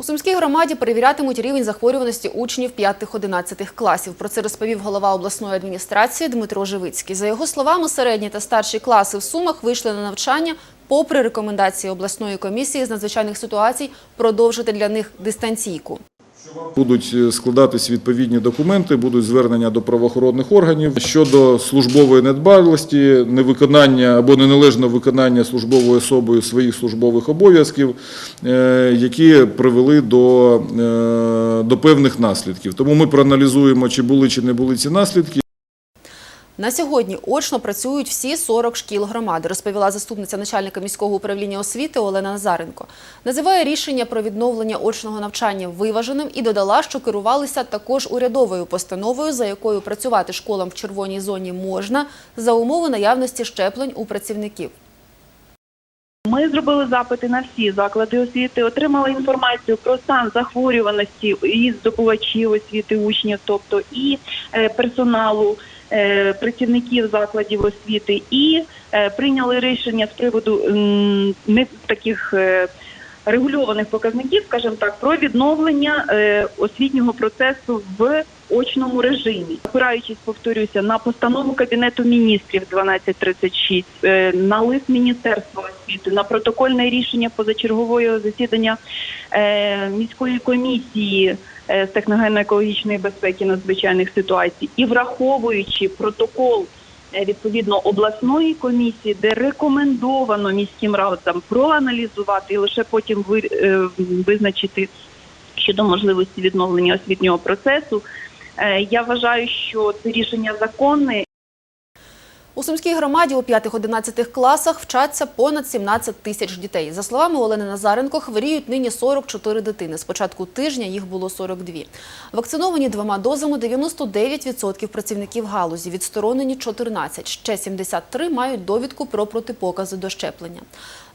У Сумській громаді перевірятимуть рівень захворюваності учнів 5-11 класів. Про це розповів голова обласної адміністрації Дмитро Живицький. За його словами, середні та старші класи в Сумах вийшли на навчання попри рекомендації обласної комісії з надзвичайних ситуацій продовжити для них дистанційку. Будуть е, складатись відповідні документи, будуть звернення до правоохоронних органів щодо службової недбалості, невиконання або неналежного виконання службовою особою своїх службових обов'язків, е, які привели до, е, до певних наслідків. Тому ми проаналізуємо, чи були чи не були ці наслідки. На сьогодні очно працюють всі 40 шкіл громади, розповіла заступниця начальника міського управління освіти Олена Назаренко. Називає рішення про відновлення очного навчання виваженим і додала, що керувалися також урядовою постановою, за якою працювати школам в червоній зоні можна за умови наявності щеплень у працівників. Ми зробили запити на всі заклади освіти, отримали інформацію про стан захворюваності і здобувачів освіти учнів, тобто і е, персоналу, працівників закладів освіти, і е, прийняли рішення з приводу не таких. е, Регульованих показників, скажімо так, про відновлення е, освітнього процесу в очному режимі, опираючись, повторюся, на постанову кабінету міністрів 1236, е, на лист міністерства освіти, на протокольне рішення позачергового засідання е, міської комісії е, з техногенно-екологічної безпеки надзвичайних ситуацій, і враховуючи протокол. Відповідно обласної комісії, де рекомендовано міським радам проаналізувати і лише потім визначити щодо можливості відновлення освітнього процесу. Е, Я вважаю, що це рішення законне У Сумській громаді у 5-11 класах вчаться понад 17 тисяч дітей. За словами Олени Назаренко, хворіють нині 44 дитини. З початку тижня їх було 42. Вакциновані двома дозами 99% працівників галузі, відсторонені 14. Ще 73 мають довідку про протипокази до щеплення.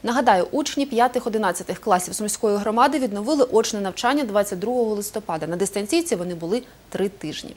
Нагадаю, учні 5-11 класів Сумської громади відновили очне навчання 22 листопада. На дистанційці вони були три тижні.